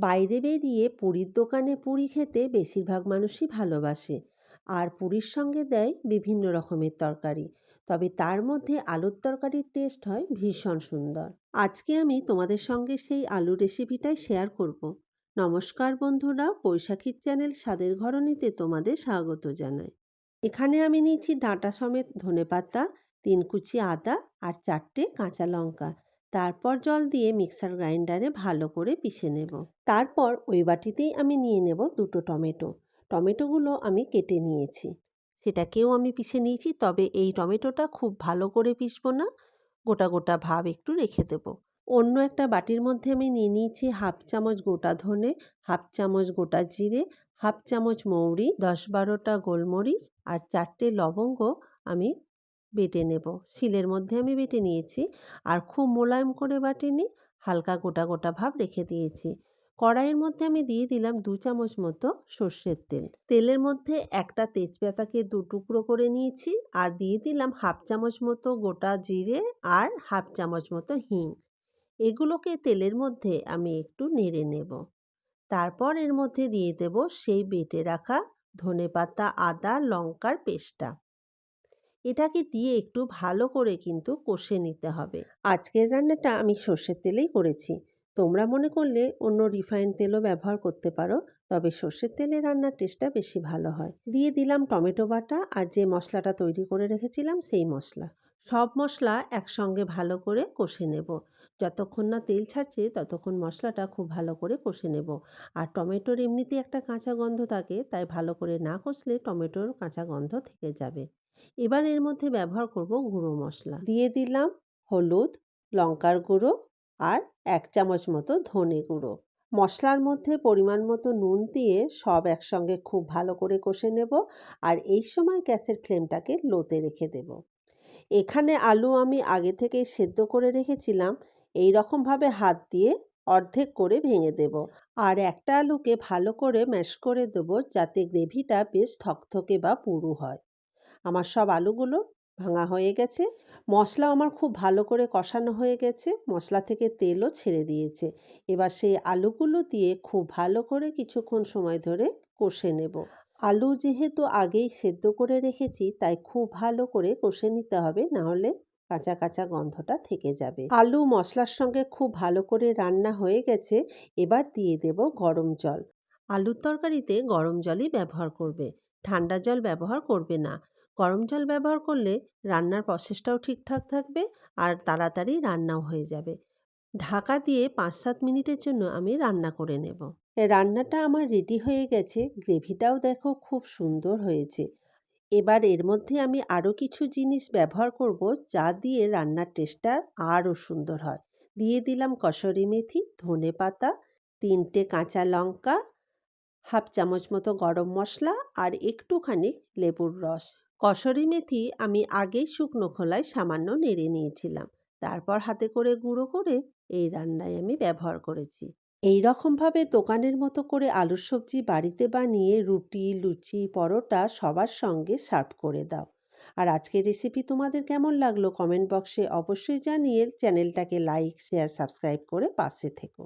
বাইরে বেরিয়ে পুরীর দোকানে পুরি খেতে বেশিরভাগ মানুষই ভালোবাসে আর পুরীর সঙ্গে দেয় বিভিন্ন রকমের তরকারি। তবে তার মধ্যে আলুর তরকারির টেস্ট হয় ভীষণ সুন্দর। আজকে আমি তোমাদের সঙ্গে সেই আলুর রেসিপিটাই শেয়ার করব। নমস্কার বন্ধুরা, বৈশাখীর চ্যানেল স্বাদের ঘরণীতে তোমাদের স্বাগত জানাই। এখানে আমি নিয়েছি ডাঁটা সমেত ধনেপাতা, তিন কুচি আদা আর চারটে কাঁচা লঙ্কা। তারপর জল দিয়ে মিক্সার গ্রাইন্ডারে ভালো করে পিষে নেব। তারপর ওই বাটিতেই আমি নিয়ে নেব দুটো টমেটো। টমেটোগুলো আমি কেটে নিয়েছি। সেটাকেও আমি পিষে নিয়েছি, তবে এই টমেটোটা খুব ভালো করে পিষবো না, গোটা গোটা ভাব একটু রেখে দেব। অন্য একটা বাটির মধ্যে আমি নিয়ে নিয়েছি হাফ চামচ গোটা ধনে, হাফ চামচ গোটা জিরে, হাফ চামচ মৌরি, দশ বারোটা গোলমরিচ আর চারটে লবঙ্গ আমি বেটে নেব। শিলের মধ্যে আমি বেটে নিয়েছি আর খুব মোলায়েম করে বাটিনি হালকা গোটা গোটা ভাব রেখে দিয়েছি। কড়াইয়ের মধ্যে আমি দিয়ে দিলাম দু চামচ মতো সর্ষের তেল। তেলের মধ্যে একটা তেজপাতাকে দু টুকরো করে নিয়েছি আর দিয়ে দিলাম হাফ চামচ মতো গোটা জিরে আর হাফ চামচ মতো হিং। এগুলোকে তেলের মধ্যে আমি একটু নেড়ে নেব। তারপর এর মধ্যে দিয়ে দেব সেই বেটে রাখা ধনেপাতা, আদা, লঙ্কার পেস্টটা। এটাকে দিয়ে একটু ভালো করে কিন্তু কষে নিতে হবে। আজকের রান্নাটা আমি সর্ষের তেলেই করেছি। তোমরা মনে করলে অন্য রিফাইন তেলও ব্যবহার করতে পারো, তবে সর্ষের তেলে রান্নার টেস্টটা বেশি ভালো হয়। দিয়ে দিলাম টমেটো বাটা আর যে মশলাটা তৈরি করে রেখেছিলাম সেই মশলা। সব মশলা একসঙ্গে ভালো করে কষে নেব। যতক্ষণ না তেল ছাড়ছে ততক্ষণ মশলাটা খুব ভালো করে কষে নেব। আর টমেটোর এমনিতে একটা কাঁচা গন্ধ থাকে, তাই ভালো করে না কষলে টমেটোর কাঁচা গন্ধ থেকে যাবে। এবার এর মধ্যে ব্যবহার করব গুঁড়ো মশলা। দিয়ে দিলাম হলুদ, লঙ্কার গুঁড়ো আর এক চামচ মতো ধনে গুঁড়ো। মশলার মধ্যে পরিমাণ মতো নুন দিয়ে সব একসঙ্গে খুব ভালো করে কষে নেব আর এই সময় গ্যাসের ফ্লেমটাকে লোতে রেখে দেব। এখানে আলু আমি আগে থেকেই সেদ্ধ করে রেখেছিলাম, এই রকমভাবে হাত দিয়ে অর্ধেক করে ভেঙে দেব। আর একটা আলুকে ভালো করে ম্যাশ করে দেবো যাতে গ্রেভিটা বেশ থকথকে বা পুরু হয়। আমার সব আলুগুলো ভাঙা হয়ে গেছে। মশলা আমার খুব ভালো করে কষানো হয়ে গেছে। মশলা থেকে তেলও ছেড়ে দিয়েছে। এবার সেই আলুগুলো দিয়ে খুব ভালো করে কিছুক্ষণ সময় ধরে কষে নেব। আলু যেহেতু আগেই সেদ্ধ করে রেখেছি, তাই খুব ভালো করে কষে নিতে হবে, নাহলে কাঁচা কাঁচা গন্ধটা থেকে যাবে। আলু মশলার সঙ্গে খুব ভালো করে রান্না হয়ে গেছে। এবার দিয়ে দেব গরম জল। আলুর তরকারিতে গরম জলই ব্যবহার করবে। ঠান্ডা জল ব্যবহার করবে না। গরম জল ব্যবহার করলে রান্নার প্রসেসটাও ঠিকঠাক থাকবে আর তাড়াতাড়ি রান্নাও হয়ে যাবে। ঢাকা দিয়ে পাঁচ সাত মিনিটের জন্য আমি রান্না করে নেব। রান্নাটা আমার রেডি হয়ে গেছে, গ্রেভিটাও দেখো খুব সুন্দর হয়েছে। এবার এর মধ্যে আমি আরও কিছু জিনিস ব্যবহার করব যা দিয়ে রান্নার টেস্টটা আরও সুন্দর হয়। দিয়ে দিলাম কসরি মেথি, ধনে পাতা, তিনটে কাঁচা লঙ্কা, হাফ চামচ মতো গরম মশলা আর একটুখানি লেবুর রস। কসরি মেথি আমি আগেই শুকনো খোলায় সামান্য নেড়ে নিয়েছিলাম। তারপর হাতে করে গুঁড়ো করে এই রান্নায় আমি ব্যবহার করেছি। এই রকমভাবে দোকানের মতো করে আলুর সবজি বাড়িতে বানিয়ে রুটি, লুচি, পরোটা সবার সঙ্গে সার্ভ করে দাও। আর আজকের রেসিপি তোমাদের কেমন লাগল কমেন্ট বক্সে অবশ্যই জানিয়ে চ্যানেলটাকে লাইক, শেয়ার, সাবস্ক্রাইব করে পাশে থেকো।